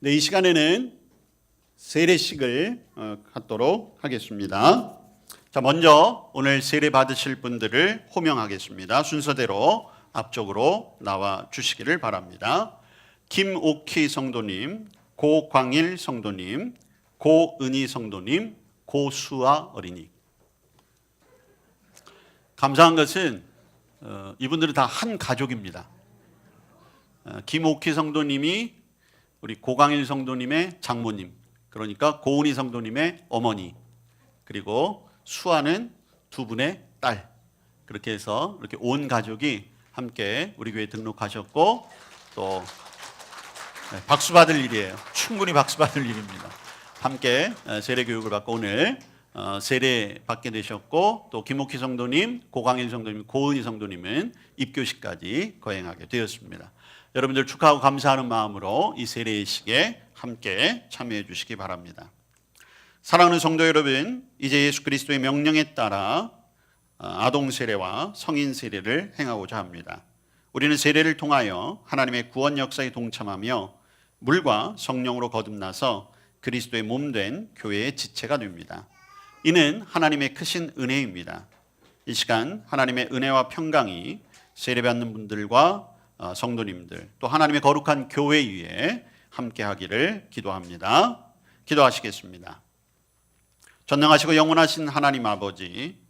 네, 이 시간에는 세례식을 어, 갖도록 하겠습니다. 자, 먼저 오늘 세례 받으실 분들을 호명하겠습니다. 순서대로 앞쪽으로 나와 주시기를 바랍니다. 김옥희 성도님, 고광일 성도님, 고은희 성도님, 고수아 어린이. 감사한 것은 어, 이분들은 다 한 가족입니다. 어, 김옥희 성도님이 우리 고강일 성도님의 장모님, 그러니까 고은희 성도님의 어머니, 그리고 수아는 두 분의 딸. 그렇게 해서 이렇게 온 가족이 함께 우리 교회 등록하셨고 또 네, 박수 받을 일이에요. 충분히 박수 받을 일입니다. 함께 어, 세례 교육을 받고 오늘 어, 세례 받게 되셨고 또 김옥희 성도님, 고광일 성도님, 고은희 성도님은 입교식까지 거행하게 되었습니다. 여러분들 축하하고 감사하는 마음으로 이 세례식에 함께 참여해 주시기 바랍니다. 사랑하는 성도 여러분, 이제 예수 그리스도의 명령에 따라 어, 아동 세례와 성인 세례를 행하고자 합니다. 우리는 세례를 통하여 하나님의 구원 역사에 동참하며 물과 성령으로 거듭나서 그리스도의 몸 된 교회의 지체가 됩니다. 이는 하나님의 크신 은혜입니다. 이 시간 하나님의 은혜와 평강이 세례받는 분들과 어, 성도님들 또 하나님의 거룩한 교회 위에 함께하기를 기도합니다. 기도하시겠습니다. 전능하시고 영원하신 하나님 아버지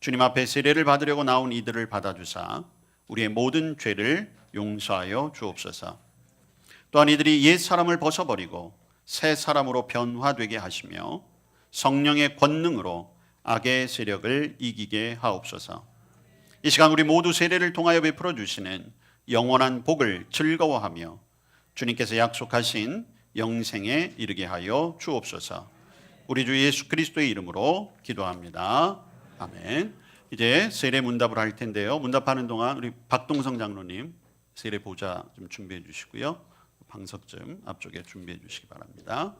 주님 앞에 세례를 받으려고 나온 이들을 받아주사 우리의 모든 죄를 용서하여 주옵소서. 또한 이들이 옛 사람을 벗어버리고 새 사람으로 변화되게 하시며 성령의 권능으로 악의 세력을 이기게 하옵소서. 이 시간 우리 모두 세례를 통하여 베풀어 주시는 영원한 복을 즐거워하며 주님께서 약속하신 영생에 이르게 하여 주옵소서. 우리 주 예수 그리스도의 이름으로 기도합니다. 아멘. 이제 세례 문답을 할 텐데요. 문답하는 동안 우리 박동성 장로님 세례 보좌 좀 준비해 주시고요. 방석 좀 앞쪽에 준비해 주시기 바랍니다.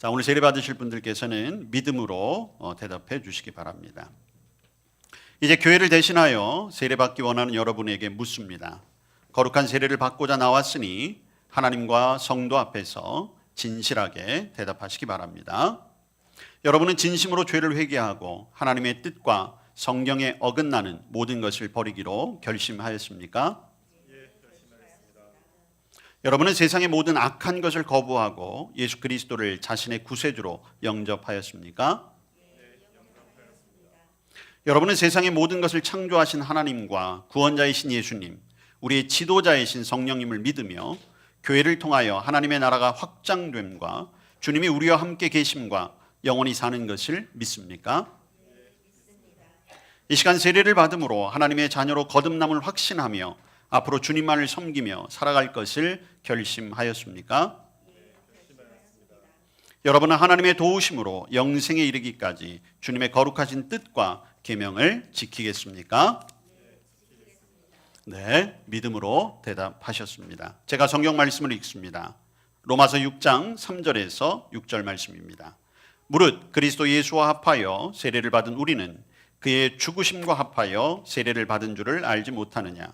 자, 오늘 세례 받으실 분들께서는 믿음으로 어, 대답해 주시기 바랍니다. 이제 교회를 대신하여 세례 받기 원하는 여러분에게 묻습니다. 거룩한 세례를 받고자 나왔으니 하나님과 성도 앞에서 진실하게 대답하시기 바랍니다. 여러분은 진심으로 죄를 회개하고 하나님의 뜻과 성경에 어긋나는 모든 것을 버리기로 결심하였습니까? 여러분은 세상의 모든 악한 것을 거부하고 예수 그리스도를 자신의 구세주로 영접하였습니까? 여러분은 세상의 모든 것을 창조하신 하나님과 구원자이신 예수님, 우리의 지도자이신 성령님을 믿으며 교회를 통하여 하나님의 나라가 확장됨과 주님이 우리와 함께 계심과 영원히 사는 것을 믿습니까? 이 시간 세례를 받음으로 하나님의 자녀로 거듭남을 확신하며 앞으로 주님만을 섬기며 살아갈 것을 결심하였습니까? 여러분은 하나님의 도우심으로 영생에 이르기까지 주님의 거룩하신 뜻과 계명을 지키겠습니까? 네, 믿음으로 대답하셨습니다. 제가 성경 말씀을 읽습니다. 로마서 6장 3절에서 6절 말씀입니다. 무릇 그리스도 예수와 합하여 세례를 받은 우리는 그의 죽으심과 합하여 세례를 받은 줄을 알지 못하느냐?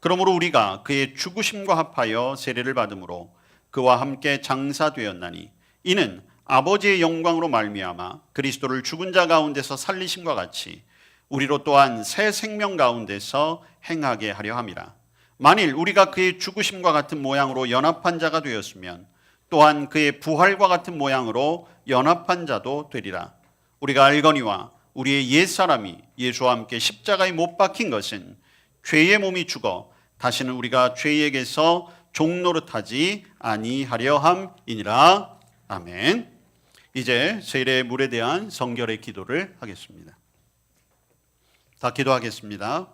그러므로 우리가 그의 죽으심과 합하여 세례를 받음으로 그와 함께 장사되었나니 이는 아버지의 영광으로 말미암아 그리스도를 죽은 자 가운데서 살리심과 같이 우리로 또한 새 생명 가운데서 행하게 하려 함이라. 만일 우리가 그의 죽으심과 같은 모양으로 연합한 자가 되었으면 또한 그의 부활과 같은 모양으로 연합한 자도 되리라. 우리가 알거니와 우리의 옛 사람이 예수와 함께 십자가에 못 박힌 것은 죄의 몸이 죽어 다시는 우리가 죄에게서 종노릇하지 아니하려 함이니라. 아멘. 이제 세례 물에 대한 성결의 기도를 하겠습니다. 다 기도하겠습니다.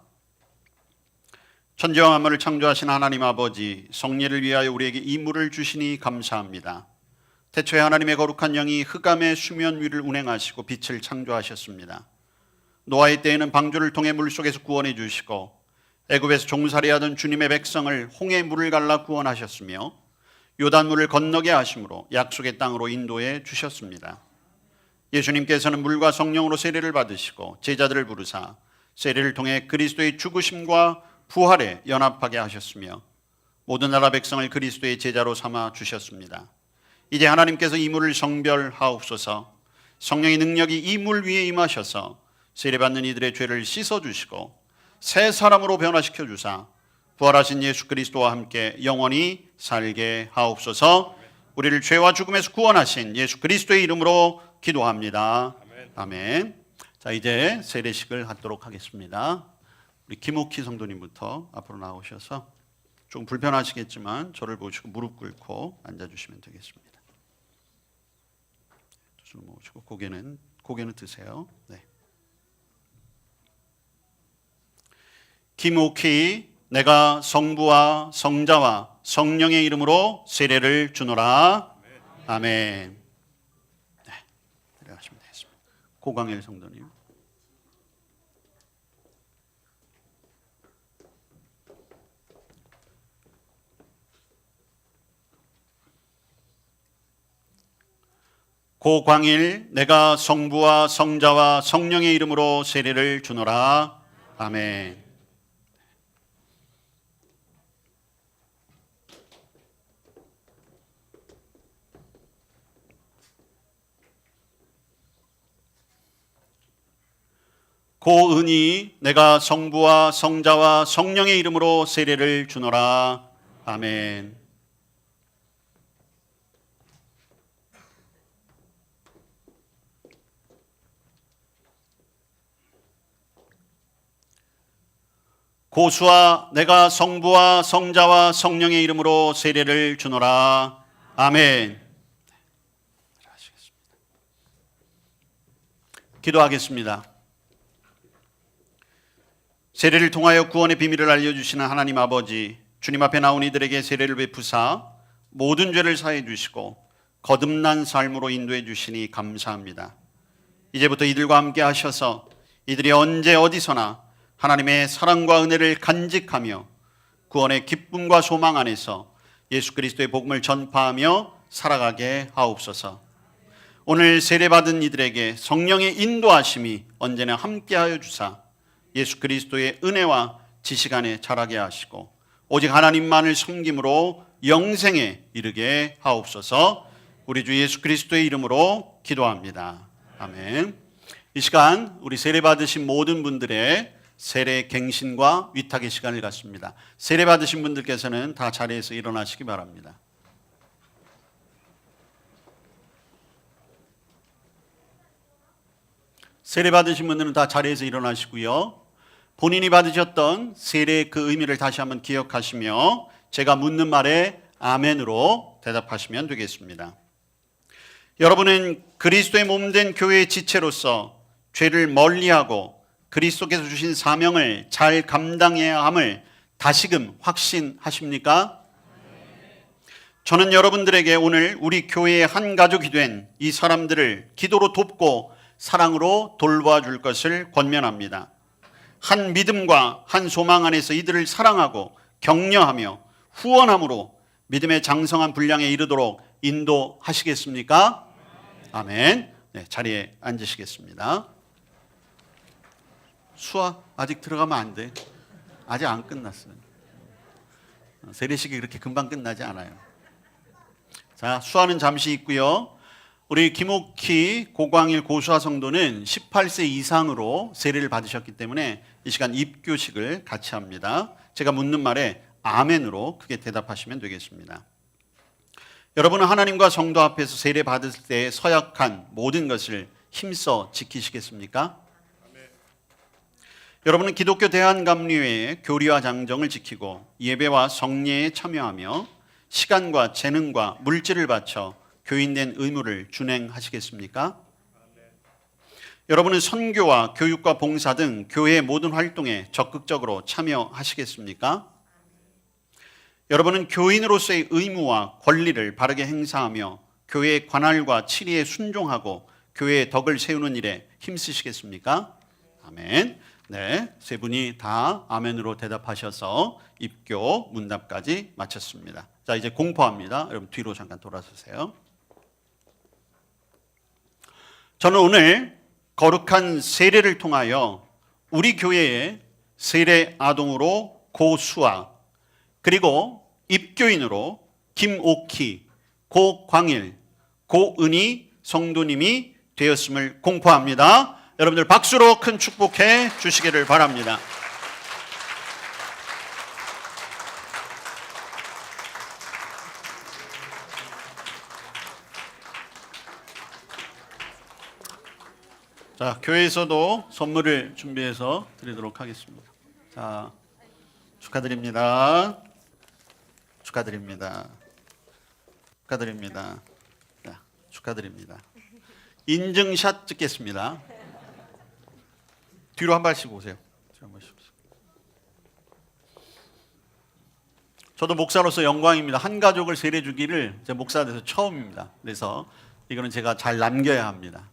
천지와 만물을 창조하신 하나님 아버지 성례를 위하여 우리에게 이 물을 주시니 감사합니다. 태초에 하나님의 거룩한 영이 흑암의 수면 위를 운행하시고 빛을 창조하셨습니다. 노아의 때에는 방주를 통해 물속에서 구원해 주시고 애굽에서 종살이하던 주님의 백성을 홍해 물을 갈라 구원하셨으며 요단물을 건너게 하심으로 약속의 땅으로 인도해 주셨습니다. 예수님께서는 물과 성령으로 세례를 받으시고 제자들을 부르사 세례를 통해 그리스도의 죽으심과 부활에 연합하게 하셨으며 모든 나라 백성을 그리스도의 제자로 삼아 주셨습니다. 이제 하나님께서 이 물을 성별하옵소서. 성령의 능력이 이 물 위에 임하셔서 세례받는 이들의 죄를 씻어 주시고 새 사람으로 변화시켜 주사 부활하신 예수 그리스도와 함께 영원히 살게 하옵소서. 우리를 죄와 죽음에서 구원하신 예수 그리스도의 이름으로 기도합니다. 아멘. 자, 이제 세례식을 하도록 하겠습니다. 우리 김옥희 성도님부터 앞으로 나오셔서 좀 불편하시겠지만 저를 보시고 무릎 꿇고 앉아 주시면 되겠습니다. 두 손을 모으시고 고개는 고개는 드세요. 네. 김옥희 내가 성부와 성자와 성령의 이름으로 세례를 주노라. 아멘. 네. 내려가시면 되겠습니다. 고광일 성도님. 고광일 내가 성부와 성자와 성령의 이름으로 세례를 주노라. 아멘. 고은이 내가 성부와 성자와 성령의 이름으로 세례를 주노라. 아멘. 고수와 내가 성부와 성자와 성령의 이름으로 세례를 주노라. 아멘. 기도하겠습니다. 세례를 통하여 구원의 비밀을 알려주시는 하나님 아버지, 주님 앞에 나온 이들에게 세례를 베푸사 모든 죄를 사해 주시고 거듭난 삶으로 인도해 주시니 감사합니다. 이제부터 이들과 함께 하셔서 이들이 언제 어디서나 하나님의 사랑과 은혜를 간직하며 구원의 기쁨과 소망 안에서 예수 그리스도의 복음을 전파하며 살아가게 하옵소서. 오늘 세례받은 이들에게 성령의 인도하심이 언제나 함께하여 주사 예수 그리스도의 은혜와 지식 안에 자라게 하시고 오직 하나님만을 섬김으로 영생에 이르게 하옵소서. 우리 주 예수 그리스도의 이름으로 기도합니다. 아멘. 이 시간 우리 세례 받으신 모든 분들의 세례 갱신과 위탁의 시간을 갖습니다. 세례 받으신 분들께서는 다 자리에서 일어나시기 바랍니다. 세례 받으신 분들은 다 자리에서 일어나시고요. 본인이 받으셨던 세례의 그 의미를 다시 한번 기억하시며 제가 묻는 말에 아멘으로 대답하시면 되겠습니다. 여러분은 그리스도의 몸된 교회의 지체로서 죄를 멀리하고 그리스도께서 주신 사명을 잘 감당해야 함을 다시금 확신하십니까? 저는 여러분들에게 오늘 우리 교회의 한 가족이 된 이 사람들을 기도로 돕고 사랑으로 돌봐 줄 것을 권면합니다. 한 믿음과 한 소망 안에서 이들을 사랑하고 격려하며 후원함으로 믿음의 장성한 분량에 이르도록 인도하시겠습니까? 아멘. 네, 자리에 앉으시겠습니다. 수아 아직 들어가면 안 돼. 아직 안 끝났어요. 세례식이 그렇게 금방 끝나지 않아요. 자, 수아는 잠시 있고요. 우리 김옥희 고광일 고수아 성도는 18세 이상으로 세례를 받으셨기 때문에 이 시간 입교식을 같이 합니다. 제가 묻는 말에 아멘으로 크게 대답하시면 되겠습니다. 여러분은 하나님과 성도 앞에서 세례 받을 때 서약한 모든 것을 힘써 지키시겠습니까? 여러분은 기독교 대한감리회의 교리와 장정을 지키고 예배와 성례에 참여하며 시간과 재능과 물질을 바쳐 교인된 의무를 준행하시겠습니까? 여러분은 선교와 교육과 봉사 등 교회의 모든 활동에 적극적으로 참여하시겠습니까? 여러분은 교인으로서의 의무와 권리를 바르게 행사하며 교회의 관할과 치리에 순종하고 교회의 덕을 세우는 일에 힘쓰시겠습니까? 아멘. 네, 세 분이 다 아멘으로 대답하셔서 입교 문답까지 마쳤습니다. 자, 이제 공포합니다. 여러분 뒤로 잠깐 돌아서세요. 저는 오늘 거룩한 세례를 통하여 우리 교회의 세례 아동으로 고수아 그리고 입교인으로 김옥희, 고광일, 고은희 성도님이 되었음을 공포합니다. 여러분들 박수로 큰 축복해 주시기를 바랍니다. 자, 교회에서도 선물을 준비해서 드리도록 하겠습니다. 자, 축하드립니다. 축하드립니다. 축하드립니다. 자, 축하드립니다. 인증샷 찍겠습니다. 뒤로 한 발씩 오세요. 저도 목사로서 영광입니다. 한 가족을 세례 주기를 제 목사 돼서 처음입니다. 그래서 이거는 제가 잘 남겨야 합니다.